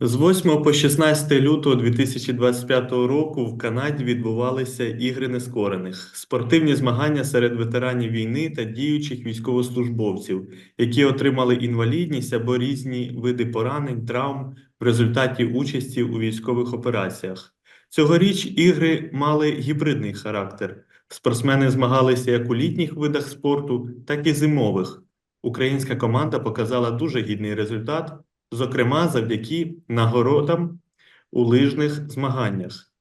З 8 по 16 лютого 2025 року в Канаді відбувалися Ігри Нескорених – спортивні змагання серед ветеранів війни та діючих військовослужбовців, які отримали інвалідність або різні види поранень, травм в результаті участі у військових операціях. Цьогоріч ігри мали гібридний характер. Спортсмени змагалися як у літніх видах спорту, так і зимових. Українська команда показала дуже гідний результат, зокрема завдяки нагородам у лижних змаганнях.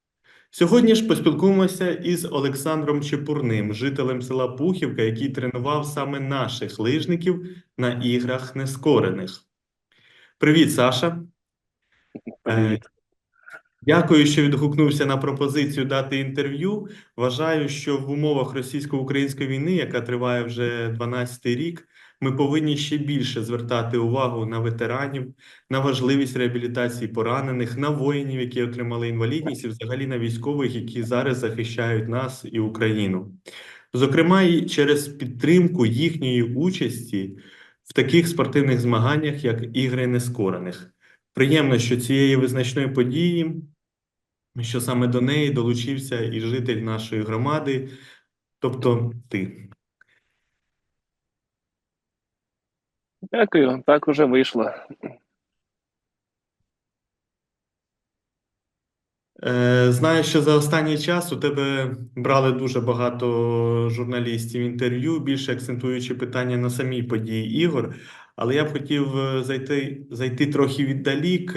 Сьогодні ж поспілкуємося із Олександром Чепурним, жителем села Пухівка, який тренував саме наших лижників на іграх нескорених. Привіт, Саша. Привіт. Дякую, що відгукнувся на пропозицію дати інтерв'ю. Вважаю, що в умовах російсько-української війни, яка триває вже 12-й рік, ми повинні ще більше звертати увагу на ветеранів, на важливість реабілітації поранених, на воїнів, які отримали інвалідність, і взагалі на військових, які зараз захищають нас і Україну. Зокрема, і через підтримку їхньої участі в таких спортивних змаганнях, як ігри нескорених. Приємно, що цієї визначної події, що саме до неї долучився і житель нашої громади, тобто ти. Дякую, так уже вийшло. Е, Знаю, що за останній час у тебе брали дуже багато журналістів інтерв'ю, більше акцентуючи питання на самій події ігор. Але я б хотів е, зайти, зайти трохи віддалік,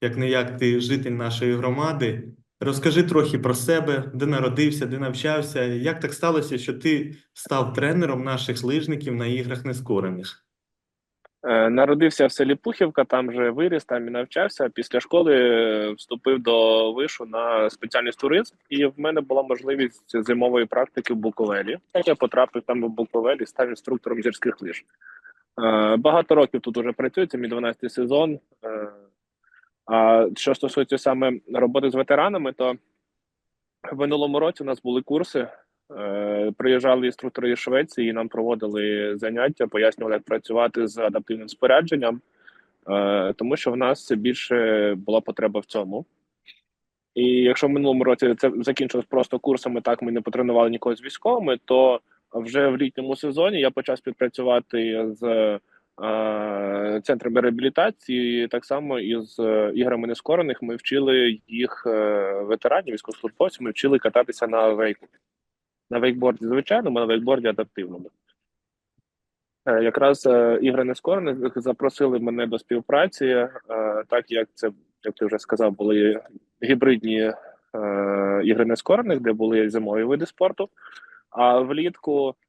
як не як ти житель нашої громади. Розкажи трохи про себе, де народився, де навчався. Як так сталося, що ти став тренером наших лижників на іграх нескорених? Е, Народився в селі Пухівка, там же виріс, там і навчався. Після школи е, вступив до вишу на спеціальність туризм, і в мене була можливість зимової практики в Буковелі. Я потрапив там в Буковелі, став інструктором гірських лиж. Е, Багато років тут уже працюю, це мій 12 сезон. А що стосується саме роботи з ветеранами, то в минулому році у нас були курси. Е, Приїжджали інструктори із Швеції, і нам проводили заняття, пояснювали, як працювати з адаптивним спорядженням, е, тому що в нас більше була потреба в цьому. І якщо в минулому році це закінчилось просто курсами, так ми не потренували нікого з військовими, то вже в літньому сезоні я почав співпрацювати з центрами реабілітації, так само і з е, іграми нескорених. Ми вчили їх е, ветеранів, військовослужбовців, ми вчили кататися на вейку. На вейкборді звичайному, на вейкборді адаптивному. Е, Якраз е, ігри нескорених запросили мене до співпраці, е, так як це, як ти вже сказав, були гібридні е, ігри нескорених, де були зимові види спорту. А влітку е,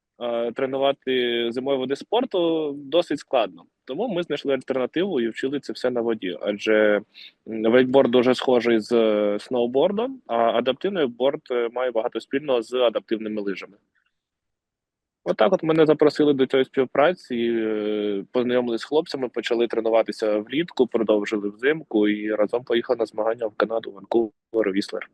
тренувати зимові види спорту досить складно. Тому ми знайшли альтернативу і вчили це все на воді. Адже вейкборд дуже схожий з е, сноубордом, а адаптивний борд е, має багато спільного з адаптивними лижами. Отак, от мене запросили до цієї співпраці, е, познайомилися з хлопцями, почали тренуватися влітку, продовжили взимку і разом поїхали на змагання в Канаду, Ванкувер, Віслер.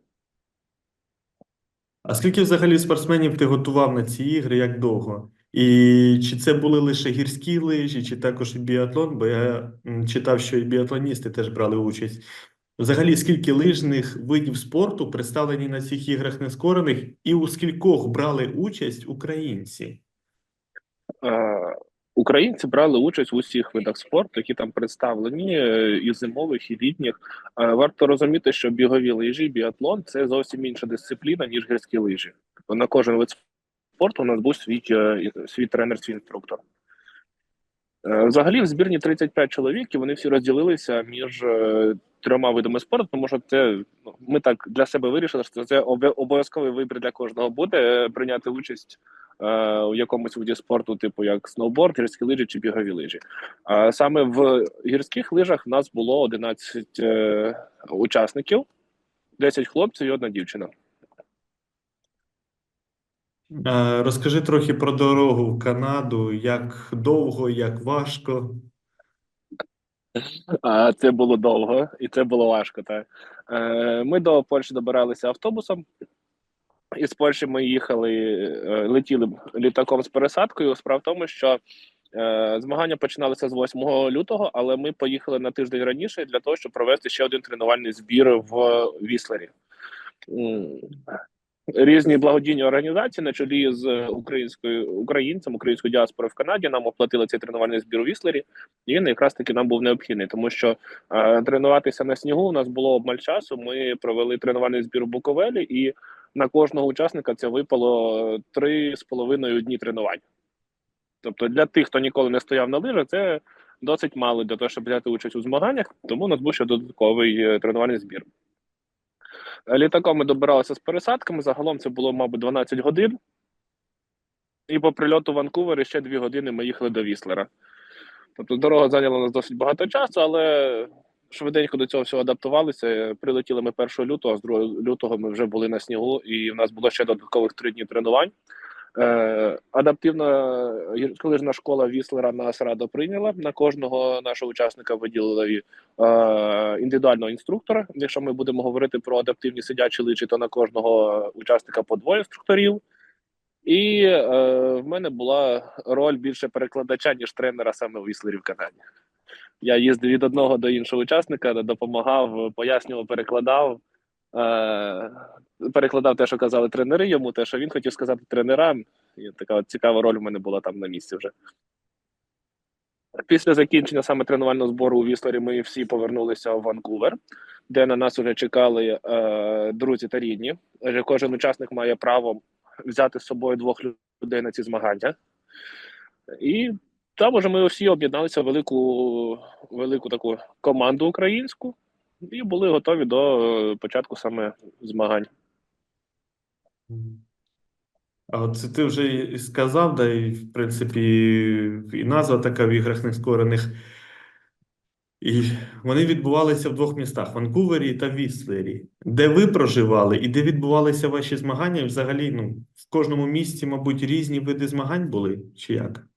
А скільки взагалі спортсменів ти готував на ці ігри, як довго? І чи це були лише гірські лижі, чи також і біатлон? Бо я читав, що і біатлоністи теж брали участь. Взагалі, скільки лижних видів спорту представлені на цих іграх нескорених, і у скількох брали участь українці? Українці брали участь в усіх видах спорту, які там представлені, е, і зимових, і літніх. Е, Варто розуміти, що бігові лижі, біатлон це зовсім інша дисципліна, ніж гірські лижі. На кожен вид спорту у нас був свій, е, свій тренер, свій інструктор. Взагалі, в збірні 35 чоловік, і вони всі розділилися між трьома видами спорту, тому що це ну, ми так для себе вирішили, що це обов'язковий вибір для кожного буде прийняти участь е, у якомусь виді спорту, типу як сноуборд, гірські лижі чи бігові лижі. Саме в гірських лижах в нас було 11 е, учасників, 10 хлопців і одна дівчина. Е, Розкажи трохи про дорогу в Канаду, як довго, як важко. Це було довго і це було важко. Так. Ми до Польщі добиралися автобусом. Із Польщі ми їхали, е, летіли літаком з пересадкою. Справа в тому, що Е, Змагання починалися з 8 лютого, але ми поїхали на тиждень раніше для того, щоб провести ще один тренувальний збір в Віслері. Різні благодійні організації на чолі з українською українцем, українською діаспорою в Канаді нам оплатили цей тренувальний збір у Віслері, і він якраз таки нам був необхідний, тому що е, тренуватися на снігу у нас було обмаль часу. Ми провели тренувальний збір у Буковелі, і на кожного учасника це випало три з половиною дні тренувань. Тобто для тих, хто ніколи не стояв на лижах, це досить мало для того, щоб взяти участь у змаганнях, тому у нас був ще додатковий е, тренувальний збір. Літаком ми добиралися з пересадками. Загалом це було, мабуть, 12 годин. І по прильоту в Ванкувері ще 2 години ми їхали до Віслера. Тобто дорога зайняла нас досить багато часу, але швиденько до цього всього адаптувалися. Прилетіли ми 1 лютого, а з 2 лютого ми вже були на снігу, і в нас було ще додаткових 3 дні тренувань. Е, адаптивна гірськолижна школа Віслера нас радо прийняла. На кожного нашого учасника виділили е, індивідуального інструктора. Якщо ми будемо говорити про адаптивні сидячі лижі, то на кожного учасника по двоє інструкторів. І е, в мене була роль більше перекладача, ніж тренера саме у Віслері в Канаді. Я їздив від одного до іншого учасника, допомагав, пояснював, перекладав. Е, перекладав те, що казали тренери йому, те, що він хотів сказати тренерам. І така от цікава роль у мене була там на місці вже. Після закінчення саме тренувального збору у Віслері ми всі повернулися в Ванкувер, де на нас вже чекали е, друзі та рідні. Кожен учасник має право взяти з собою двох людей на ці змагання. І там уже ми всі об'єдналися в велику, велику таку команду українську і були готові до е, початку саме змагань. А от ти вже і сказав, да, і в принципі і назва така в іграх нескорених. І вони відбувалися в двох містах: Ванкувері та Віслері. Де ви проживали і де відбувалися ваші змагання? Взагалі, ну, в кожному місті, мабуть, різні види змагань були, чи як?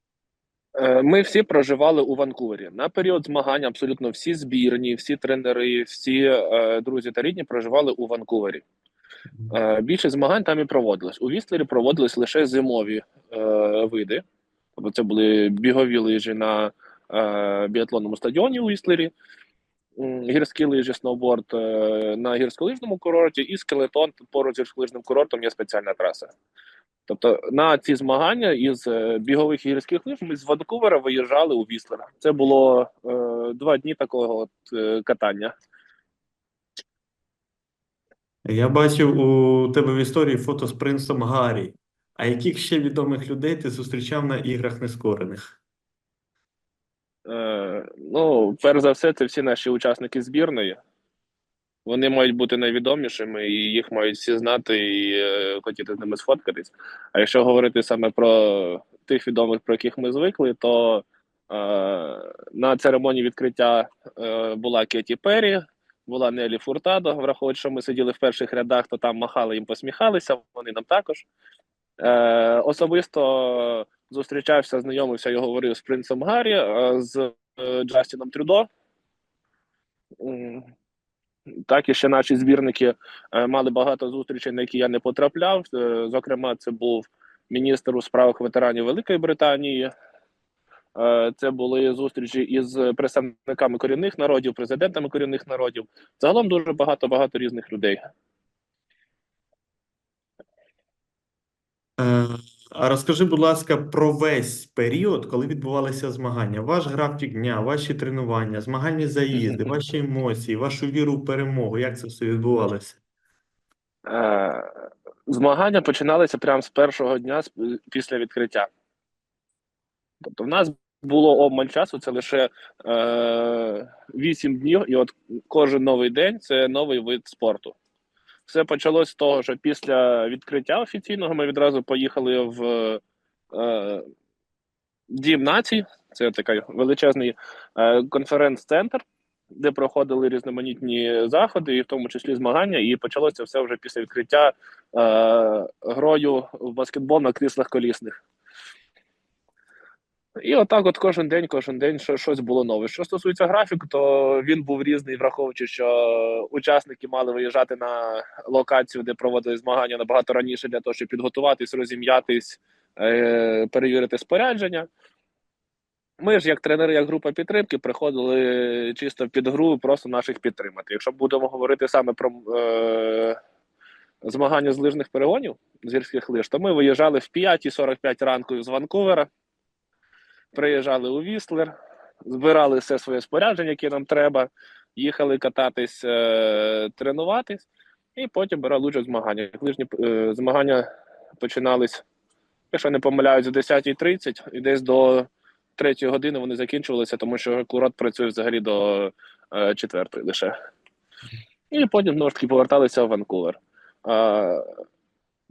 Е, Ми всі проживали у Ванкувері. На період змагань абсолютно всі збірні, всі тренери, всі е, друзі та рідні проживали у Ванкувері. Е, більше змагань там і проводилось. У Віслері проводились лише зимові види. Тобто це були бігові лижі на біатлонному стадіоні у Віслері, гірські лижі, сноуборд на гірськолижному курорті і скелетон поруч з гірськолижним курортом є спеціальна траса. Тобто на ці змагання із е, бігових і гірських лиж ми з Ванкувера виїжджали у Віслер. Це було е, два дні такого от, е, катання. Я бачив у тебе в історії фото з принцем Гаррі. А яких ще відомих людей ти зустрічав на іграх нескорених? Е, ну, перш за все, це всі наші учасники збірної. Вони мають бути найвідомішими, і їх мають всі знати і е, хотіти з ними сфоткатись. А якщо говорити саме про тих відомих, про яких ми звикли, то е, на церемонії відкриття е, була Кеті Перрі, була Нелі Фуртадо. Враховуючи, що ми сиділи в перших рядах, то там махали їм посміхалися, вони нам також. Е, особисто зустрічався, знайомився і говорив з принцем Гаррі, е, з е, Джастіном Трюдо. Так, і ще наші збірники е, мали багато зустрічей, на які я не потрапляв. Е, Зокрема, це був міністр у справах ветеранів Великої Британії. Е, Це були зустрічі із представниками корінних народів, президентами корінних народів. Загалом дуже багато багато різних людей. А розкажи, будь ласка, про весь період, коли відбувалися змагання. Ваш графік дня, ваші тренування, змагальні заїзди, ваші емоції, вашу віру в перемогу. Як це все відбувалося? Е, Змагання починалися прямо з першого дня після відкриття. Тобто, в нас було обмаль часу, це лише е, 8 днів, і от кожен новий день це новий вид спорту. Все почалось з того, що після відкриття офіційного ми відразу поїхали в е, Дім націй. Це такий величезний е, конференц-центр, де проходили різноманітні заходи, і в тому числі змагання. І почалося все вже після відкриття е, грою в баскетбол на кріслах колісних. І отак, от кожен день, кожен день щось було нове. Що стосується графіку, то він був різний, враховуючи, що учасники мали виїжджати на локацію, де проводили змагання набагато раніше для того, щоб підготуватись, розім'ятись, е, перевірити спорядження. Ми ж, як тренери, як група підтримки, приходили чисто під гру, просто наших підтримати. Якщо будемо говорити саме про е, змагання з лижних перегонів з гірських лиж, то ми виїжджали в 5.45 ранку з Ванкувера, приїжджали у Віслер, збирали все своє спорядження, яке нам треба, їхали кататись, е, тренуватись, і потім брали участь в змаганнях. Лижні е, змагання починались, якщо не помиляюсь, о 10.30 і десь до третьої години вони закінчувалися, тому що курорт працює взагалі до е, четвертої лише. І потім знову ж таки поверталися в Ванкувер. Е,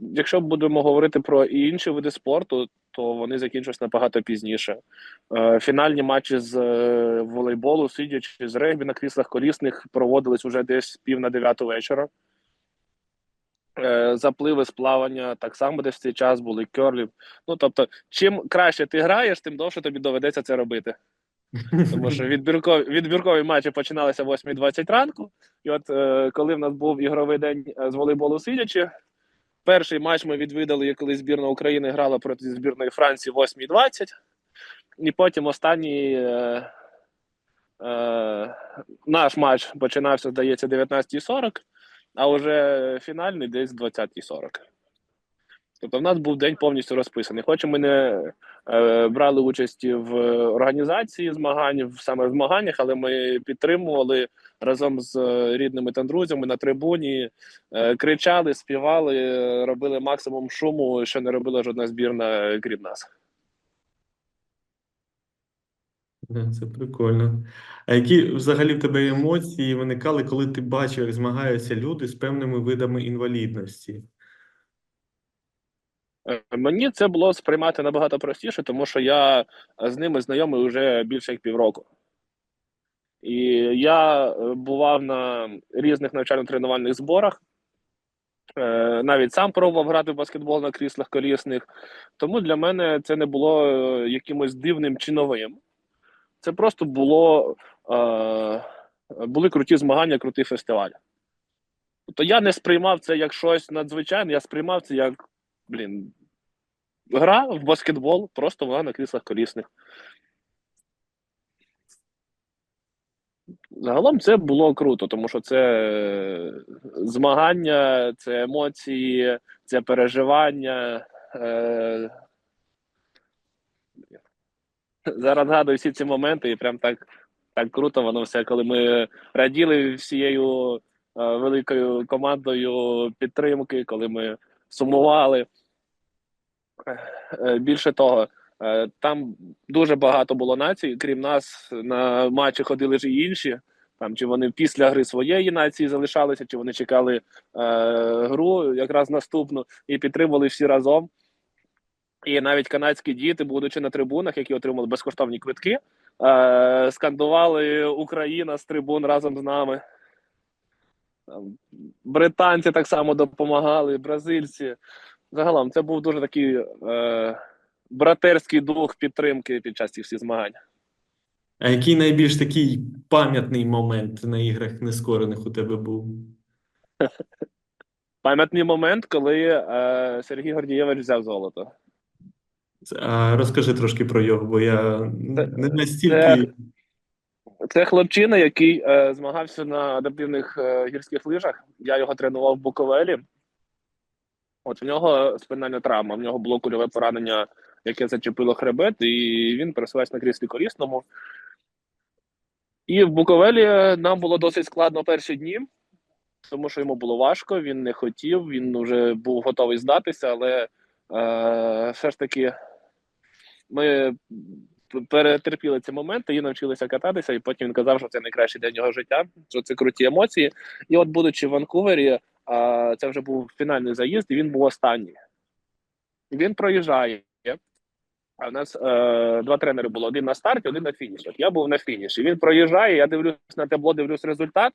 якщо будемо говорити про інші види спорту, то вони закінчились набагато пізніше. Е, фінальні матчі з е, волейболу, сидячи з регбі на кріслах колісних, проводились уже десь пів на дев'яту вечора. Е, запливи з плавання так само десь в цей час були керлів. Ну тобто, чим краще ти граєш, тим довше тобі доведеться це робити. Тому що відбіркові, відбіркові матчі починалися о 8.20 ранку. І от е, коли в нас був ігровий день з волейболу сидячи, перший матч ми відвідали, коли збірна України грала проти збірної Франції о 8.20. І потім останній е, е, наш матч починався, здається, 19.40, а вже фінальний десь 20.40. Тобто в нас був день повністю розписаний. Хоч ми не е, брали участь в організації змагань, саме в змаганнях, але ми підтримували разом з рідними та друзями на трибуні, е, кричали, співали, е, робили максимум шуму, що не робила жодна збірна, крім нас. Це прикольно. А які взагалі в тебе емоції виникали, коли ти бачив, як змагаються люди з певними видами інвалідності? Е, Мені це було сприймати набагато простіше, тому що я з ними знайомий вже більше як півроку. І я е, бував на різних навчально-тренувальних зборах, е, навіть сам пробував грати в баскетбол на кріслах колісних. Тому для мене це не було е, якимось дивним чи новим. Це просто було е, були круті змагання, крутий фестиваль. Тобто я не сприймав це як щось надзвичайне, я сприймав це як, блін, гра в баскетбол, просто вона на кріслах колісних. Загалом це було круто, тому що це е, змагання, це емоції, це переживання. Е... Зараз згадую всі ці моменти, і прям так, так круто воно все, коли ми раділи всією е, великою командою підтримки, коли ми сумували. Е, Більше того, е, там дуже багато було націй, крім нас, на матчі ходили ж і інші. Там чи вони після гри своєї нації залишалися, чи вони чекали е, гру якраз наступну і підтримували всі разом. І навіть канадські діти, будучи на трибунах, які отримали безкоштовні квитки, е, скандували Україна з трибун разом з нами. Британці так само допомагали, бразильці. Загалом це був дуже такий е, братерський дух підтримки під час цих всіх змагань. А який найбільш такий пам'ятний момент на іграх нескорених у тебе був? Пам'ятний момент, коли е, Сергій Гордієвич взяв золото. А розкажи трошки про його, бо я Це- не настільки. Це хлопчина, який е, змагався на адаптивних е, гірських лижах. Я його тренував в Буковелі. От в нього спинальна травма, в нього було кульове поранення, яке зачепило хребет, і він пересувався на кріслі колісному. І в Буковелі нам було досить складно перші дні, тому що йому було важко, він не хотів, він вже був готовий здатися, але е, все ж таки ми перетерпіли ці моменти і навчилися кататися, і потім він казав, що це найкращий день його життя, що це круті емоції. І от, будучи в Ванкувері, це вже був фінальний заїзд, і він був останній. Він проїжджає. А в нас е, два тренери було: один на старті, один на фініші. Я був на фініші. Він проїжджає, я дивлюсь на табло, дивлюсь результат,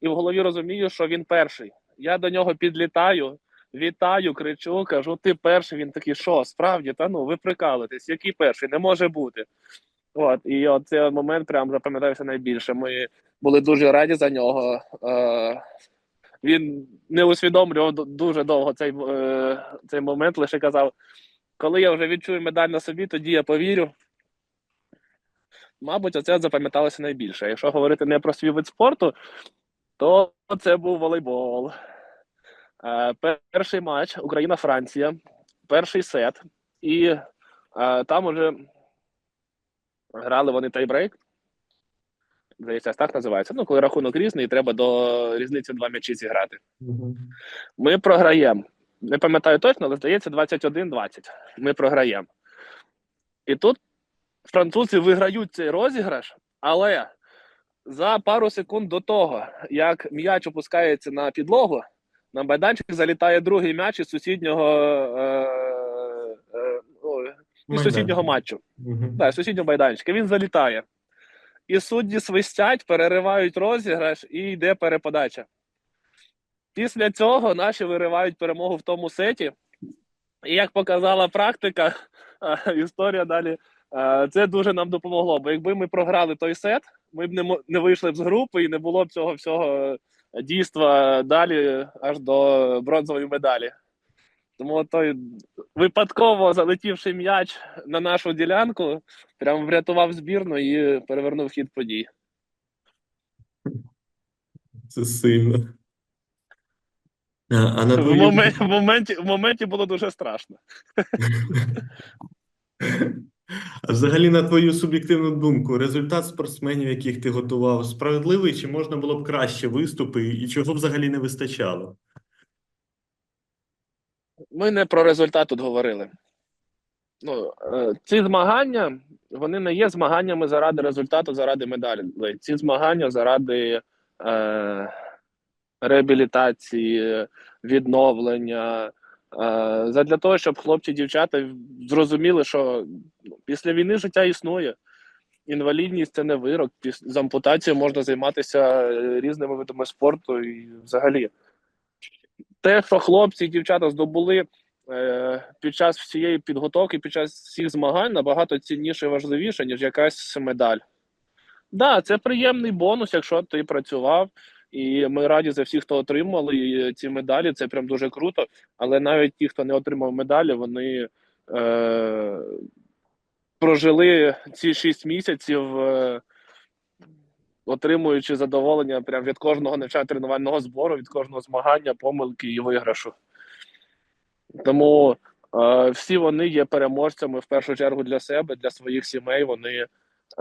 і в голові розумію, що він перший. Я до нього підлітаю, вітаю, кричу, кажу: ти перший. Він такий, що справді? Та ну ви прикалуєтесь, який перший? Не може бути. От, і от цей момент прям запам'ятався найбільше. Ми були дуже раді за нього. Е, він не усвідомлював дуже довго цей, е, цей момент, лише казав: коли я вже відчую медаль на собі, тоді я повірю. мабуть, оце запам'яталося найбільше. Якщо говорити не про свій вид спорту, то це був волейбол. Е, перший матч Україна-Франція, перший сет, і е, там уже грали вони тайбрейк. Здається, так називається. Ну, коли рахунок різний, і треба до різниці два м'ячі зіграти. Ми програємо. Не пам'ятаю точно, але здається, 21-20. Ми програємо. І тут французи виграють цей розіграш, але за пару секунд до того, як м'яч опускається на підлогу, на майданчик залітає другий м'яч із сусіднього, е, е, ну, із сусіднього матчу. Мгм. Так, сусіднього майданчика. Він залітає. І судді свистять, переривають розіграш і йде переподача. Після цього наші виривають перемогу в тому сеті. І як показала практика, історія далі, це дуже нам допомогло. Бо якби ми програли той сет, ми б не, не вийшли б з групи і не було б цього всього е, дійства далі аж до бронзової медалі. Тому той випадково залетівши м'яч на нашу ділянку, прям врятував збірну і перевернув хід подій. Це сильно. А, а на В, твою... моменті, в, моменті, в моменті було дуже страшно. А взагалі, на твою суб'єктивну думку, результат спортсменів, яких ти готував, справедливий, чи можна було б краще виступи, і чого взагалі не вистачало? Ми не про результат тут говорили. Ну, е, ці змагання вони не є змаганнями заради результату, заради медалі. Ці змагання заради е, реабілітації, відновлення. Е, задля того, щоб хлопці дівчата зрозуміли, що ну, після війни життя існує. Інвалідність це не вирок. З ампутацією можна займатися е, різними видами спорту і взагалі. Те, що хлопці і дівчата здобули е, під час всієї підготовки, під час всіх змагань, набагато цінніше і важливіше, ніж якась медаль. Так, да, це приємний бонус, якщо ти працював. І ми раді за всіх, хто отримали ці медалі. Це прям дуже круто. Але навіть ті, хто не отримав медалі, вони е, прожили ці шість місяців, е, отримуючи задоволення прям від кожного навчання тренувального збору, від кожного змагання, помилки і виграшу. Тому е, всі вони є переможцями в першу чергу для себе, для своїх сімей. Вони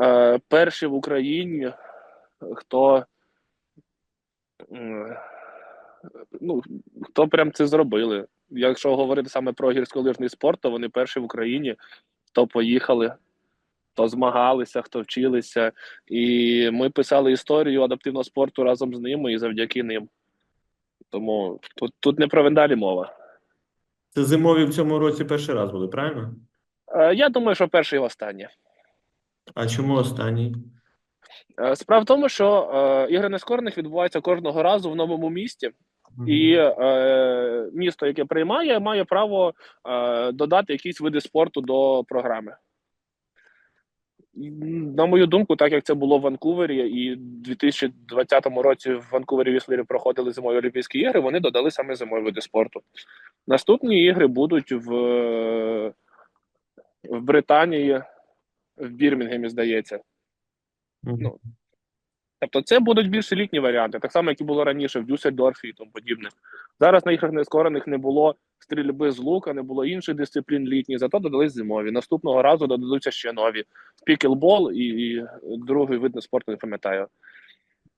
е, перші в Україні, хто, м, ну, хто прям це зробили. Якщо говорити саме про гірськолижний спорт, то вони перші в Україні, хто поїхали, хто змагалися, хто вчилися. І ми писали історію адаптивного спорту разом з ними і завдяки ним. Тому тут, тут не про вендалі мова. Це зимові в цьому році перший раз були, правильно? Е, Я думаю, що перше і останнє. А чому останній? Е, Справа в тому, що е, ігри нескорених відбуваються кожного разу в новому місті, і е, місто, яке приймає, має право е, додати якісь види спорту до програми. На мою думку, так як це було в Ванкувері, і в 2020 році в Ванкувері Віслері проходили зимові Олімпійські ігри, вони додали саме зимові види спорту. Наступні ігри будуть в, в Британії, в Бірмінгемі, здається. Мгм. ну, Тобто це будуть більш літні варіанти, так само, як і було раніше в Дюссельдорфі і тому подібне. Зараз на іграх нескорених не було стрільби з лука, не було інших дисциплін літніх, зато додались зимові. Наступного разу додадуться ще нові. Пікелбол і, і другий вид спорту, не пам'ятаю.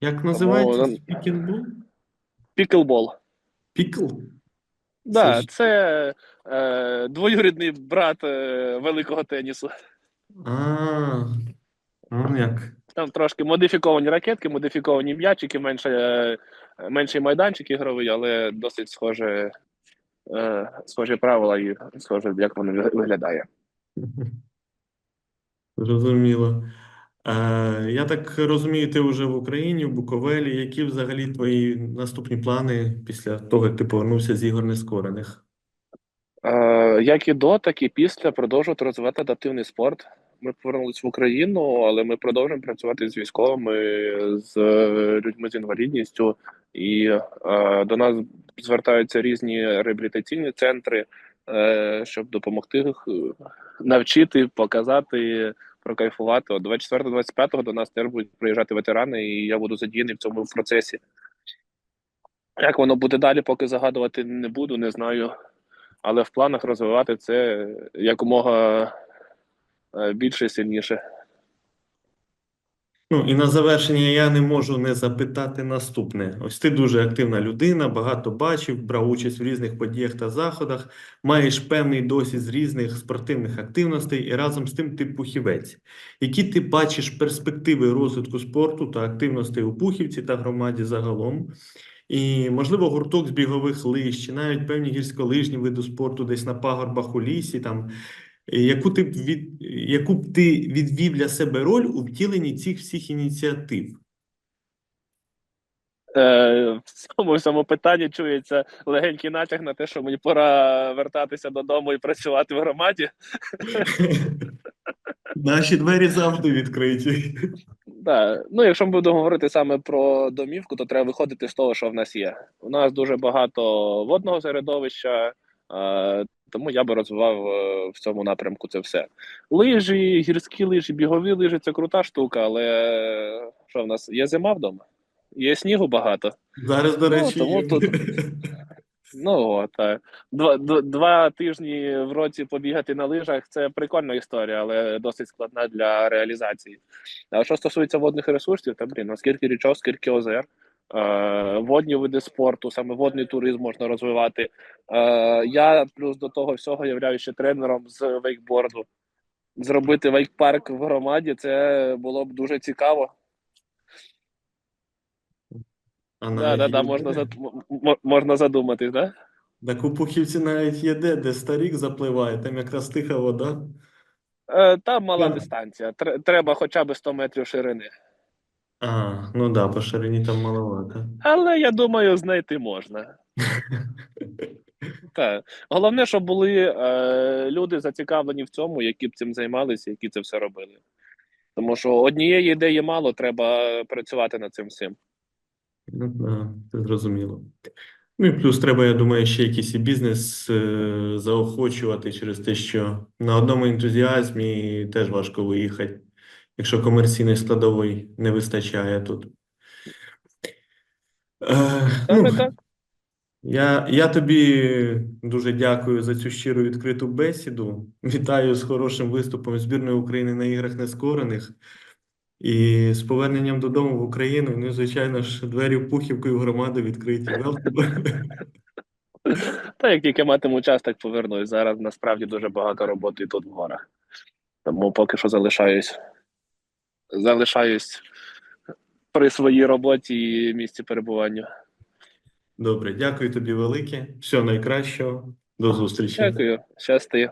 Як називається спікінбол? Пікелбол. Пікл? Да, Це це е, двоюрідний брат е, великого тенісу. А, ну як. Там трошки модифіковані ракетки, модифіковані м'ячики, менше, е, менший майданчик ігровий, але досить схоже, е, схожі правила і схоже, як воно виглядає. Зрозуміло. Е, я так розумію, ти вже в Україні, в Буковелі. Які взагалі твої наступні плани після того, як ти повернувся з ігор нескорених? Як і до, так і після продовжувати розвивати адаптивний спорт. Ми повернулися в Україну, але ми продовжуємо працювати з військовими, з е, людьми з інвалідністю, і е, до нас звертаються різні реабілітаційні центри, е, щоб допомогти їх, е, навчити, показати, прокайфувати. От 24-25 до нас теж будуть приїжджати ветерани, і я буду задіяний в цьому процесі. Як воно буде далі, поки загадувати не буду, не знаю. Але в планах розвивати це якомога більше і сильніше. Ну і на завершення я не можу не запитати наступне. Ось ти дуже активна людина, багато бачив, брав участь в різних подіях та заходах, маєш певний досвід з різних спортивних активностей і разом з тим ти пухівець. Які ти бачиш перспективи розвитку спорту та активностей у Пухівці та громаді загалом? І, можливо, гурток з бігових лиж, чи навіть певні гірськолижні види спорту десь на пагорбах у лісі, там, яку ти від, яку б ти відвів для себе роль у втіленні цих всіх ініціатив? Е, в цьому всьому питанні чується легенький натяг на те, що мені пора вертатися додому і працювати в громаді. Наші двері завжди відкриті. Да. Ну, якщо ми будемо говорити саме про домівку, то треба виходити з того, що в нас є. У нас дуже багато водного середовища, е, тому я би розвивав е, в цьому напрямку це все. Лижі, гірські лижі, бігові лижі це крута штука, але е, що в нас є зима вдома? Є снігу багато. Зараз, до Ну, речі, тому є. тут- Ну так. Два, два, два тижні в році побігати на лижах це прикольна історія, але досить складна для реалізації. А що стосується водних ресурсів, та блін, наскільки річок, скільки озер, е, водні види спорту, саме водний туризм можна розвивати. Е, я плюс до того всього являюся ще тренером з вейкборду. Зробити вейк-парк в громаді це було б дуже цікаво. А Да, да, да, можна, зад- можна задуматись, да? Так у Пухівці навіть є де, де старік запливає, там якраз тиха вода. Е, Там мала Я- дистанція. Треба хоча б 100 метрів ширини. А, ну да, по ширині там маловато. Але я думаю, знайти можна. Так. Головне, щоб були е, люди зацікавлені в цьому, які б цим займалися, які це все робили. Тому що однієї ідеї мало, треба працювати над цим всім. Ну, да, це зрозуміло. Ну і плюс треба, я думаю, ще якийсь і бізнес е, заохочувати через те, що на одному ентузіазмі теж важко виїхати, якщо комерційної складової не вистачає тут. Е, ну. Я, я тобі дуже дякую за цю щиру відкриту бесіду. Вітаю з хорошим виступом збірної України на іграх нескорених. І з поверненням додому в Україну. Ну, звичайно ж, двері в в громаду відкриті. Та як тільки матиму час, так повернусь. Зараз насправді дуже багато роботи тут в горах. Тому поки що залишаюсь. Залишаюсь при своїй роботі і місці перебування. Добре, дякую тобі велике. Всього найкращого. До зустрічі. Дякую, щасти.